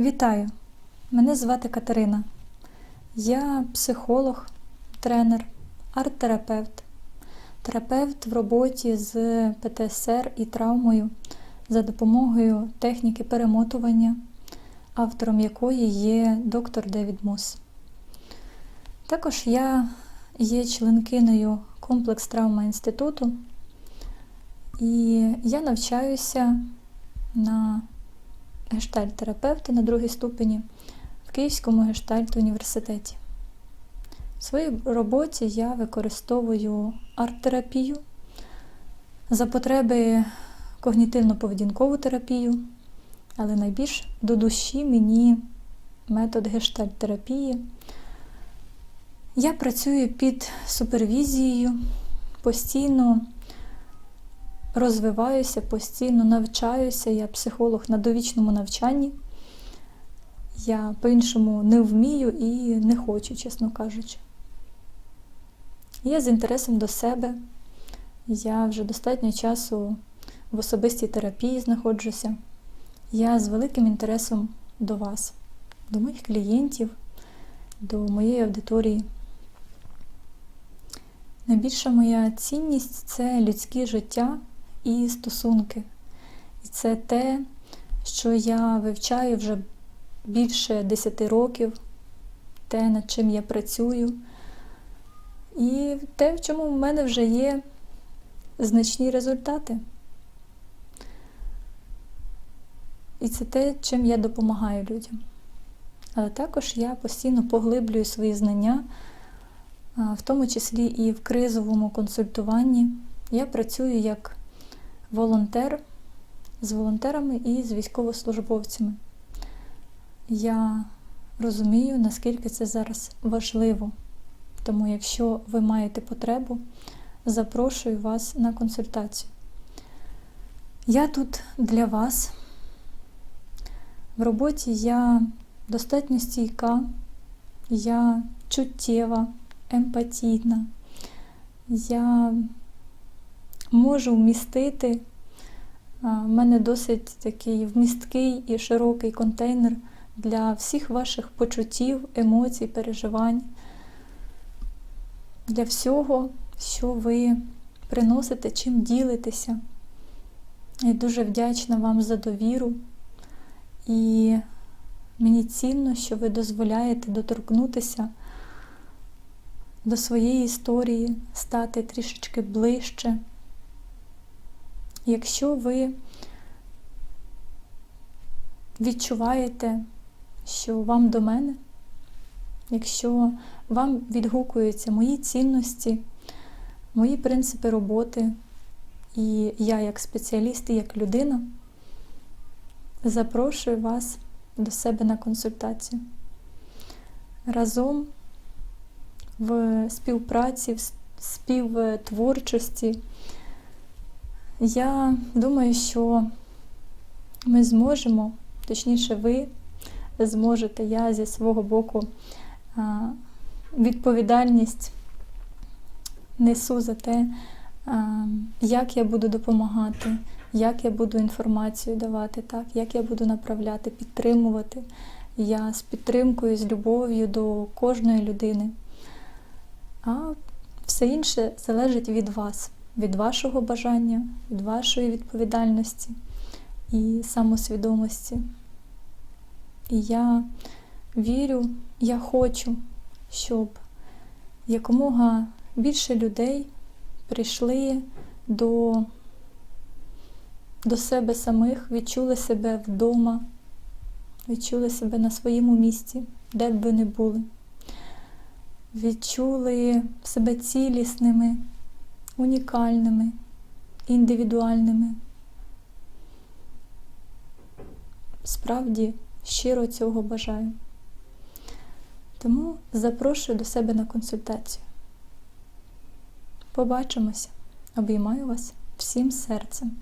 Вітаю! Мене звати Катерина. Я психолог, тренер, арт-терапевт, терапевт в роботі з ПТСР і травмою за допомогою техніки перемотування, автором якої є доктор Девід Мос. Також я є членкиною комплекс травма інституту, і я навчаюся на гештальт-терапевта на другій ступені в Київському гештальт-університеті. В своїй роботі я використовую арт-терапію за потреби когнітивно-поведінкову терапію, але найбільш до душі мені метод гештальт-терапії. Я працюю під супервізією, постійно розвиваюся, постійно навчаюся. Я психолог на довічному навчанні. Я по-іншому не вмію і не хочу, чесно кажучи. Я з інтересом до себе. Я вже достатньо часу в особистій терапії знаходжуся. Я з великим інтересом до вас, до моїх клієнтів, до моєї аудиторії. Найбільша моя цінність це людське життя і стосунки. І це те, що я вивчаю вже більше 10 років, те, над чим я працюю, і те, в чому в мене вже є значні результати. І це те, чим я допомагаю людям. Але також я постійно поглиблюю свої знання, в тому числі і в кризовому консультуванні. Я працюю як волонтер з волонтерами і з військовослужбовцями. Я розумію, наскільки це зараз важливо. Тому, якщо ви маєте потребу, запрошую вас на консультацію. Я тут для вас. В роботі я достатньо стійка, я чуттєва, емпатійна. Я можу вмістити. У мене досить такий вмісткий і широкий контейнер для всіх ваших почуттів, емоцій, переживань, для всього, що ви приносите, чим ділитеся. Я дуже вдячна вам за довіру. І мені цінно, що ви дозволяєте доторкнутися до своєї історії, стати трішечки ближче. Якщо ви відчуваєте, що вам до мене, якщо вам відгукуються мої цінності, мої принципи роботи, і я як спеціаліст і як людина, запрошую вас до себе на консультацію. Разом в співпраці, в співтворчості. Я думаю, що ми зможемо, точніше, ви зможете, я зі свого боку відповідальність несу за те, як я буду допомагати, як я буду інформацію давати, так, як я буду направляти, підтримувати. Я з підтримкою, з любов'ю до кожної людини. А все інше залежить від вас від вашого бажання, від вашої відповідальності і самосвідомості. І я вірю, я хочу, щоб якомога більше людей прийшли до, до себе самих, відчули себе вдома, відчули себе на своєму місці, де б ви не були. Відчули себе цілісними, унікальними, індивідуальними. Справді щиро цього бажаю. Тому запрошую до себе на консультацію. Побачимося! Обіймаю вас всім серцем.